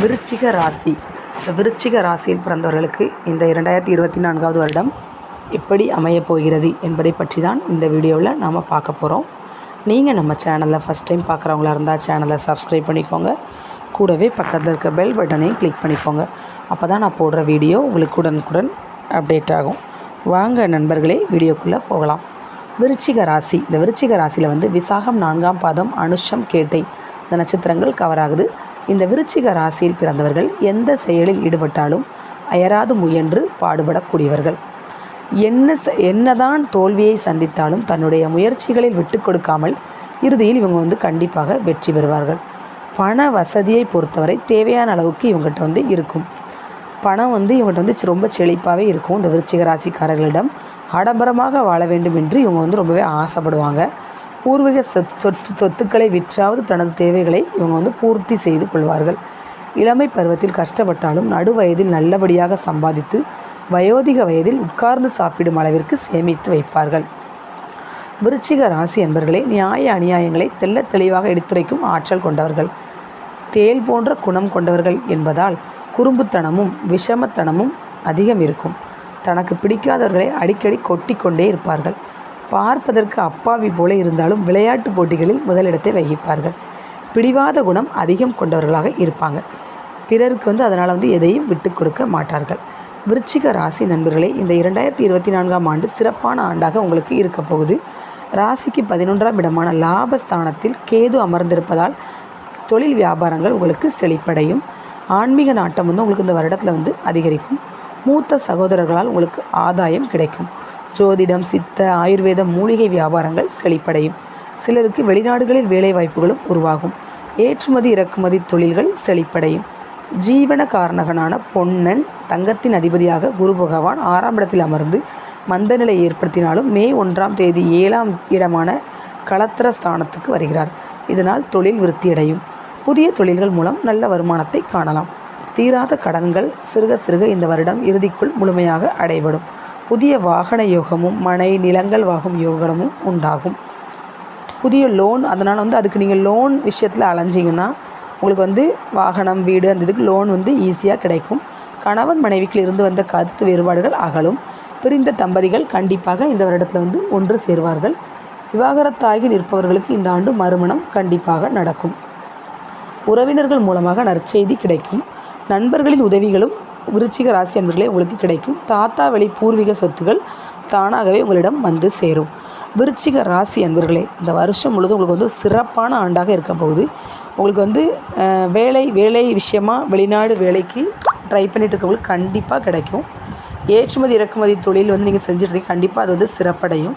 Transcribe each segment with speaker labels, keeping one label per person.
Speaker 1: விருச்சிக ராசி. இந்த விருச்சிக ராசியில் பிறந்தவர்களுக்கு இந்த இரண்டாயிரத்தி இருபத்தி நான்காவது வருடம் எப்படி அமையப் போகிறது என்பதை பற்றி தான் இந்த வீடியோவில் நாம் பார்க்க போகிறோம் நீங்கள் நம்ம சேனலில் ஃபஸ்ட் டைம் பார்க்குறவங்களா இருந்தால் சேனலை சப்ஸ்கிரைப் பண்ணிக்கோங்க. கூடவே பக்கத்தில் இருக்க பெல் பட்டனையும் கிளிக் பண்ணிக்கோங்க. அப்போ தான் நான் போடுற வீடியோ உங்களுக்கு உடனுக்குடன் அப்டேட் ஆகும். வாங்க நண்பர்களே வீடியோக்குள்ளே போகலாம். விருச்சிக ராசி. இந்த விருச்சிக ராசியில் வந்து விசாகம் நான்காம் பாதம் அனுஷம் கேட்டை. இந்த நட்சத்திரங்கள் கவர் ஆகுது. இந்த விருச்சிக ராசியில் பிறந்தவர்கள் எந்த செயலில் ஈடுபட்டாலும் அயராது முயன்று பாடுபடக்கூடியவர்கள். என்ன ச- என்னதான் தோல்வியை சந்தித்தாலும் தன்னுடைய முயற்சிகளில் விட்டு கொடுக்காமல் இறுதியில் இவங்க வந்து கண்டிப்பாக வெற்றி பெறுவார்கள். பண வசதியை பொறுத்தவரை தேவையான அளவுக்கு இவங்ககிட்ட வந்து இருக்கும். பணம் வந்து இவங்ககிட்ட வந்து ரொம்ப செழிப்பாகவே இருக்கும். இந்த விருச்சிக ராசிக்காரர்களிடம் ஆடம்பரமாக வாழ வேண்டும் என்று இவங்க வந்து ரொம்பவே ஆசைப்படுவாங்க. பூர்வீக சொத் சொத்து சொத்துக்களை விற்றாவது தனது தேவைகளை இவங்க வந்து பூர்த்தி செய்து கொள்வார்கள். இளமை பருவத்தில் கஷ்டப்பட்டாலும் நடு வயதில் நல்லபடியாக சம்பாதித்து வயோதிக வயதில் உட்கார்ந்து சாப்பிடும் அளவிற்கு சேமித்து வைப்பார்கள். விருச்சிக ராசி என்பர்களே நியாய அநியாயங்களை தெள்ளத் தெளிவாக எடுத்துரைக்கும் ஆற்றல் கொண்டவர்கள். தேள் போன்ற குணம் கொண்டவர்கள் என்பதால் குறும்புத்தனமும் விஷமத்தனமும் அதிகம் இருக்கும். தனக்கு பிடிக்காதவர்களை அடிக்கடி கொட்டிக்கொண்டே இருப்பார்கள். பார்ப்பதற்கு அப்பாவி போல இருந்தாலும் விளையாட்டு போட்டிகளில் முதலிடத்தை வகிப்பார்கள். பிடிவாத குணம் அதிகம் கொண்டவர்களாக இருப்பாங்க. பிறருக்கு வந்து அதனால் வந்து எதையும் விட்டு கொடுக்க மாட்டார்கள். விருச்சிக ராசி நண்பர்களே இந்த இரண்டாயிரத்தி இருபத்தி நான்காம் ஆண்டு சிறப்பான ஆண்டாக உங்களுக்கு இருக்க போகுது. ராசிக்கு பதினொன்றாம் இடமான லாபஸ்தானத்தில் கேது அமர்ந்திருப்பதால் தொழில் வியாபாரங்கள் உங்களுக்கு செழிப்படையும். ஆன்மீக நாட்டம் வந்து உங்களுக்கு இந்த வருடத்தில் வந்து அதிகரிக்கும். மூத்த சகோதரர்களால் உங்களுக்கு ஆதாயம் கிடைக்கும். ஜோதிடம் சித்த ஆயுர்வேத மூலிகை வியாபாரங்கள் செழிப்படையும். சிலருக்கு வெளிநாடுகளில் வேலை வாய்ப்புகளும் உருவாகும். ஏற்றுமதி இறக்குமதி தொழில்கள் செழிப்படையும். ஜீவன காரணகனான பொன்னன் தங்கத்தின் அதிபதியாக குரு பகவான் ஆறாம் இடத்தில் அமர்ந்து மந்தநிலை ஏற்படுத்தினாலும் மே ஒன்றாம் தேதி ஏழாம் இடமான களத்திர ஸ்தானத்துக்கு வருகிறார். இதனால் தொழில் விருத்தியடையும். புதிய தொழில்கள் மூலம் நல்ல வருமானத்தை காணலாம். தீராத கடன்கள் சிறுக சிறுக இந்த வருடம் இறுதிக்குள் முழுமையாக அடைபடும். புதிய வாகன யோகமும் மனை நிலங்கள் வாகும் யோகமும் உண்டாகும். புதிய லோன் அதனால் வந்து அதுக்கு நீங்கள் லோன் விஷயத்தில் அலைஞ்சிங்கன்னா உங்களுக்கு வந்து வாகனம் வீடு அந்த இதுக்கு லோன் வந்து ஈஸியாக கிடைக்கும். கணவன் மனைவிக்கில் இருந்து வந்த கருத்து வேறுபாடுகள் அகலும். பிரிந்த தம்பதிகள் கண்டிப்பாக இந்த வருடத்தில் வந்து ஒன்று சேர்வார்கள். விவாகரத்தாகி நிற்பவர்களுக்கு இந்த ஆண்டு மறுமணம் கண்டிப்பாக நடக்கும். உறவினர்கள் மூலமாக நற்செய்தி கிடைக்கும். நண்பர்களின் உதவிகளும் விருச்சிக ராசி அன்பர்களே உங்களுக்கு கிடைக்கும் தாத்தா வழி பூர்வீக சொத்துகள் தானாகவே உங்களிடம் வந்து சேரும். விருச்சிக ராசி அன்பர்களே இந்த வருஷம் முழுதும் உங்களுக்கு வந்து சிறப்பான ஆண்டாக இருக்க போகுது. உங்களுக்கு வந்து வேலை வேலை விஷயமா வெளிநாடு வேலைக்கு ட்ரை பண்ணிட்டு இருக்கவங்களுக்கு கண்டிப்பாக கிடைக்கும். ஏற்றுமதி இறக்குமதி தொழில் வந்து நீங்கள் செஞ்சுட்டு கண்டிப்பாக அது வந்து சிறப்படையும்.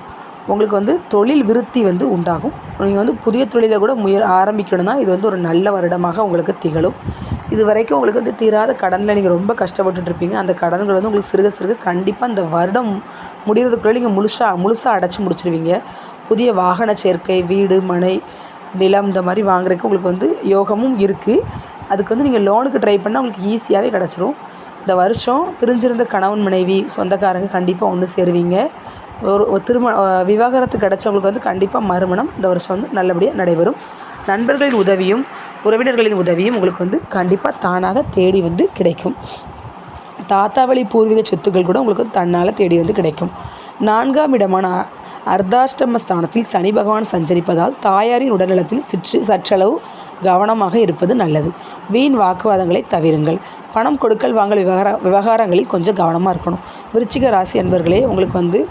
Speaker 1: உங்களுக்கு வந்து தொழில் விருத்தி வந்து உண்டாகும். நீங்கள் வந்து புதிய தொழிலை கூட முயல் ஆரம்பிக்கணும்னா இது வந்து ஒரு நல்ல வருடமாக உங்களுக்கு திகழும். இது வரைக்கும் உங்களுக்கு வந்து தீராத கடனில் நீங்கள் ரொம்ப கஷ்டப்பட்டுட்ருப்பீங்க. அந்த கடன்கள் வந்து உங்களுக்கு சிறுக சிறுக கண்டிப்பாக இந்த வருடம் முடிகிறதுக்குள்ளே நீங்கள் முழுசாக முழுசாக அடைச்சி முடிச்சிருவீங்க. புதிய வாகன சேர்க்கை வீடு மனை நிலம் இந்த மாதிரி வாங்குறதுக்கு உங்களுக்கு வந்து யோகமும் இருக்குது அதுக்கு வந்து நீங்கள் லோனுக்கு ட்ரை பண்ணால் உங்களுக்கு ஈஸியாகவே கிடச்சிரும். இந்த வருஷம் பிரிஞ்சிருந்த கணவன் மனைவி சொந்தக்காரங்க கண்டிப்பாக ஒன்று சேருவீங்க. ஒரு திரும விவாகரத்து கிடச்சவங்களுக்கு வந்து கண்டிப்பாக மறுமணம் இந்த வருஷம் வந்து நல்லபடியாக நடைபெறும். நண்பர்களின் உதவியும் உறவினர்களின் உதவியும் உங்களுக்கு வந்து கண்டிப்பாக தானாக தேடி வந்து கிடைக்கும். தாத்தா வழி பூர்வீக சொத்துக்கள் கூட உங்களுக்கு தன்னால் தேடி வந்து கிடைக்கும். நான்காம் இடமான அர்த்தாஷ்டம ஸ்தானத்தில் சனி பகவான் சஞ்சரிப்பதால் தாயாரின் உடல்நலத்தில் சிற்று சற்றளவு கவனமாக இருப்பது நல்லது. வீண் வாக்குவாதங்களை தவிருங்கள். பணம் கொடுக்கல் வாங்கல் விவகார விவகாரங்களில் கொஞ்சம் கவனமாக இருக்கணும். விருச்சிக ராசி அன்பர்களே உங்களுக்கு வந்து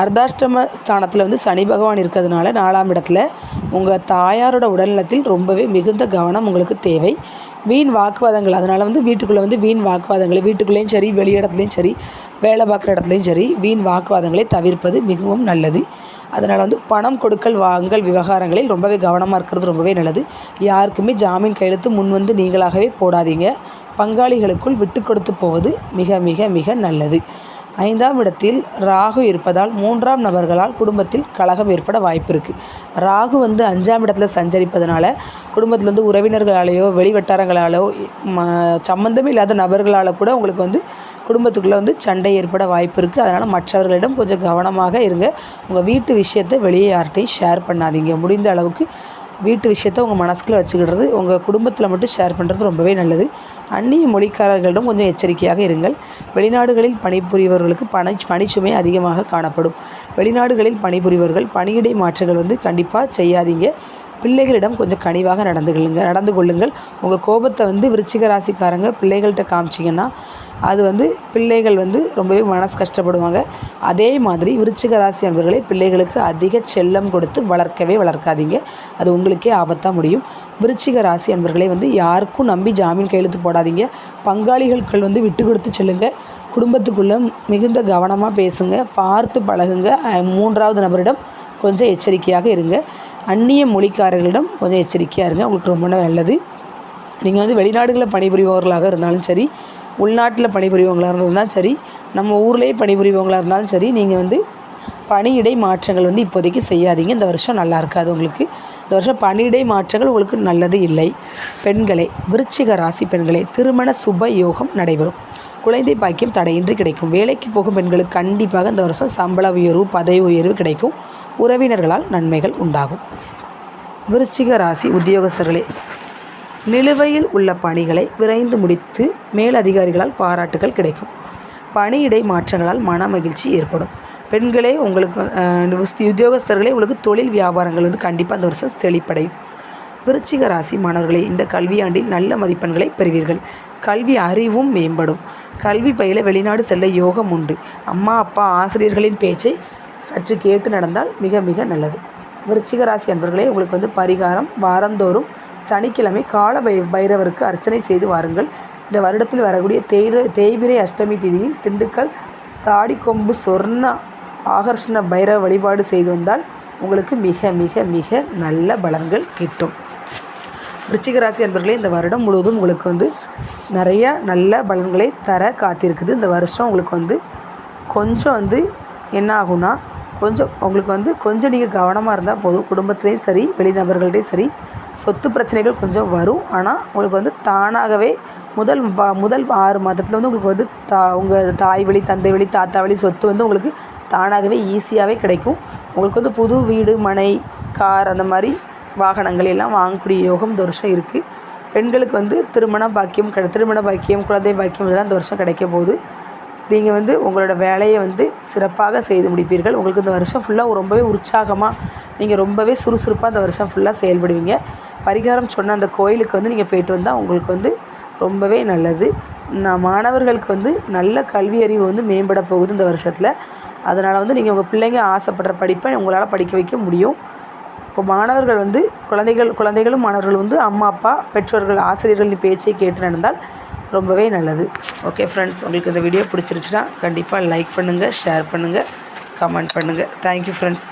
Speaker 1: அர்த்தாஷ்டம ஸ்தானத்தில் வந்து சனி பகவான் இருக்கிறதுனால நாலாம் இடத்துல உங்கள் தாயாரோட உடல்நலத்தில் ரொம்பவே மிகுந்த கவனம் உங்களுக்கு தேவை. வீண் வாக்குவாதங்கள் அதனால் வந்து வீட்டுக்குள்ளே வந்து வீண் வாக்குவாதங்களை வீட்டுக்குள்ளேயும் சரி வெளி இடத்துலையும் சரி வேலை பார்க்குற இடத்துலையும் சரி வீண் வாக்குவாதங்களை தவிர்ப்பது மிகவும் நல்லது. அதனால் வந்து பணம் கொடுக்கல் வாங்கல் விவகாரங்களில் ரொம்பவே கவனமாக இருக்கிறது ரொம்பவே நல்லது. யாருக்குமே ஜாமீன் கையெழுத்து முன் வந்து நீங்களாகவே போடாதீங்க. பங்காளிகளுக்குள் விட்டு கொடுத்து போவது மிக மிக மிக நல்லது. ஐந்தாம் இடத்தில் ராகு இருப்பதால் மூன்றாம் நபர்களால் குடும்பத்தில் கலகம் ஏற்பட வாய்ப்பு இருக்குது ராகு வந்து அஞ்சாம் இடத்துல சஞ்சரிப்பதனால குடும்பத்தில் வந்து உறவினர்களாலேயோ வெளிவட்டாரங்களாலோ ம சம்மந்தமே இல்லாத நபர்களால் கூட உங்களுக்கு வந்து குடும்பத்துக்குள்ளே வந்து சண்டை ஏற்பட வாய்ப்பு இருக்குது அதனால் மற்றவர்களிடம் கொஞ்சம் கவனமாக இருங்க. உங்கள் வீட்டு விஷயத்தை வெளியே யார்கிட்டையும் ஷேர் பண்ணாதீங்க. முடிந்த அளவுக்கு வீட்டு விஷயத்த உங்கள் மனசுக்குள்ளே வச்சுக்கிடுறது உங்கள் குடும்பத்தில் மட்டும் ஷேர் பண்ணுறது ரொம்பவே நல்லது. அந்நிய மொழிக்காரர்களிடம் கொஞ்சம் எச்சரிக்கையாக இருங்கள். வெளிநாடுகளில் பணிபுரியவர்களுக்கு பணி பணிச்சுமை அதிகமாக காணப்படும். வெளிநாடுகளில் பணிபுரிபவர்கள் பணியிடை மாற்றங்கள் வந்து கண்டிப்பாக செய்யாதீங்க. பிள்ளைகளிடம் கொஞ்சம் கனிவாக நடந்து கொள்ளுங்க நடந்து கொள்ளுங்கள். உங்கள் கோபத்தை வந்து விருச்சிக ராசிக்காரங்க பிள்ளைகள்கிட்ட காமிச்சிங்கன்னா அது வந்து பிள்ளைகள் வந்து ரொம்பவே மனசு கஷ்டப்படுவாங்க. அதே மாதிரி விருச்சிக ராசி அன்பர்களை பிள்ளைகளுக்கு அதிக செல்லம் கொடுத்து வளர்க்கவே வளர்க்காதீங்க. அது உங்களுக்கே ஆபத்தாக முடியும். விருச்சிக ராசி அன்பர்களை வந்து யாருக்கும் நம்பி ஜாமீன் கையெழுத்து போடாதீங்க. பங்காளிகளுக்கள் வந்து விட்டு கொடுத்து செல்லுங்கள் குடும்பத்துக்குள்ளே மிகுந்த கவனமாக பேசுங்க. பார்த்து பழகுங்க. மூன்றாவது நபரிடம் கொஞ்சம் எச்சரிக்கையாக இருங்க. அந்நிய மொழிக்காரர்களிடம் கொஞ்சம் எச்சரிக்கையாக இருங்க. உங்களுக்கு ரொம்ப நல்லது. நீங்கள் வந்து வெளிநாடுகளில் பணிபுரிபவர்களாக இருந்தாலும் சரி உள்நாட்டில் பணிபுரிபவங்களாக இருந்தாலும் சரி நம்ம ஊர்லேயே பணிபுரிபவங்களாக இருந்தாலும் சரி நீங்கள் வந்து பணியிடை மாற்றங்கள் வந்து இப்போதைக்கு செய்யாதீங்க. இந்த வருஷம் நல்லா இருக்காது உங்களுக்கு. இந்த வருஷம் பணியிடை மாற்றங்கள் உங்களுக்கு நல்லது இல்லை. பெண்களே விருச்சிக ராசி பெண்களே திருமண சுப யோகம் நடைபெறும். குழந்தை பாக்கியம் தடையின்றி கிடைக்கும். வேலைக்கு போகும் பெண்களுக்கு கண்டிப்பாக இந்த வருஷம் சம்பள உயர்வு பதவி உயர்வு கிடைக்கும். உறவினர்களால் நன்மைகள் உண்டாகும். விருச்சிக ராசி உத்தியோகஸ்தர்களே நிலுவையில் உள்ள பணிகளை விரைந்து முடித்து மேலதிகாரிகளால் பாராட்டுகள் கிடைக்கும். பணியிடை மாற்றங்களால் மன மகிழ்ச்சி ஏற்படும். பெண்களே உங்களுக்கு உத்தியோகஸ்தர்களே உங்களுக்கு தொழில் வியாபாரங்கள் வந்து கண்டிப்பாக அந்த வருஷம் செழிப்படையும். விருச்சிக ராசி மாணவர்களே இந்த கல்வியாண்டில் நல்ல மதிப்பெண்களை பெறுவீர்கள். கல்வி அறிவும் மேம்படும். கல்வி பயில வெளிநாடு செல்ல யோகம் உண்டு. அம்மா அப்பா ஆசிரியர்களின் பேச்சை சற்று கேட்டு நடந்தால் மிக மிக நல்லது. விருச்சிக ராசி அன்பர்களே உங்களுக்கு வந்து பரிகாரம் வாரந்தோறும் சனிக்கிழமை கால பை பைரவருக்கு அர்ச்சனை செய்து வாருங்கள். இந்த வருடத்தில் வரக்கூடிய தேய்ர தேய்பிரை அஷ்டமி திதியில் திண்டுக்கல் தாடிக்கொம்பு சொர்ண ஆகர்ஷண பைரவ வழிபாடு செய்து வந்தால் உங்களுக்கு மிக மிக மிக நல்ல பலன்கள் கிட்டும். ரிச்சிகராசி அன்பர்களே இந்த வருடம் முழுவதும் உங்களுக்கு வந்து நிறைய நல்ல பலன்களை தர காத்திருக்குது. இந்த வருஷம் உங்களுக்கு வந்து கொஞ்சம் வந்து என்ன ஆகும்னா கொஞ்சம் உங்களுக்கு வந்து கொஞ்சம் நீங்கள் கவனமாக இருந்தால் போதும். குடும்பத்துலேயும் சரி வெளிநபர்கள்டையும் சரி சொத்து பிரச்சனைகள் கொஞ்சம் வரும். ஆனால் உங்களுக்கு வந்து தானாகவே முதல் ப- முதல் ஆறு மாதத்தில் வந்து உங்களுக்கு வந்து தா உங்கள் தாய் வழி தந்தை வழி தாத்தா வழி சொத்து வந்து உங்களுக்கு தானாகவே ஈஸியாகவே கிடைக்கும். உங்களுக்கு வந்து புது வீடு மனை கார் அந்த மாதிரி வாகனங்கள் எல்லாம் வாங்கக்கூடிய யோகம் இந்த வருஷம் இருக்குது பெண்களுக்கு வந்து திருமண பாக்கியம் கிடை திருமண பாக்கியம் குழந்தை பாக்கியம் இதெல்லாம் இந்த வருஷம் கிடைக்க போகுது. நீங்கள் வந்து உங்களோட வேலையை வந்து சிறப்பாக செய்து முடிப்பீர்கள். உங்களுக்கு இந்த வருஷம் ஃபுல்லாக ரொம்பவே உற்சாகமாக நீங்கள் ரொம்பவே சுறுசுறுப்பாக இந்த வருஷம் ஃபுல்லாக செயல்படுவீங்க. பரிகாரம் சொன்ன அந்த கோயிலுக்கு வந்து நீங்கள் போயிட்டு வந்தால் உங்களுக்கு வந்து ரொம்பவே நல்லது. நான் மாணவர்களுக்கு வந்து நல்ல கல்வி அறிவு வந்து மேம்பட போகுது இந்த வருஷத்தில். அதனால் வந்து நீங்கள் உங்கள் பிள்ளைங்க ஆசைப்படுற படிப்பை உங்களால் படிக்க வைக்க முடியும். இப்போ மாணவர்கள் வந்து குழந்தைகள் குழந்தைகளும் மாணவர்கள் வந்து அம்மா அப்பா பெற்றோர்கள் ஆசிரியர்களின் பேச்சை கேட்டு நடந்தால் ரொம்பவே நல்லது. ஓகே ஃப்ரெண்ட்ஸ் உங்களுக்கு இந்த வீடியோ பிடிச்சிருச்சுன்னா கண்டிப்பாக லைக் பண்ணுங்கள் ஷேர் பண்ணுங்கள் கமெண்ட் பண்ணுங்கள் தேங்க்யூ ஃப்ரெண்ட்ஸ்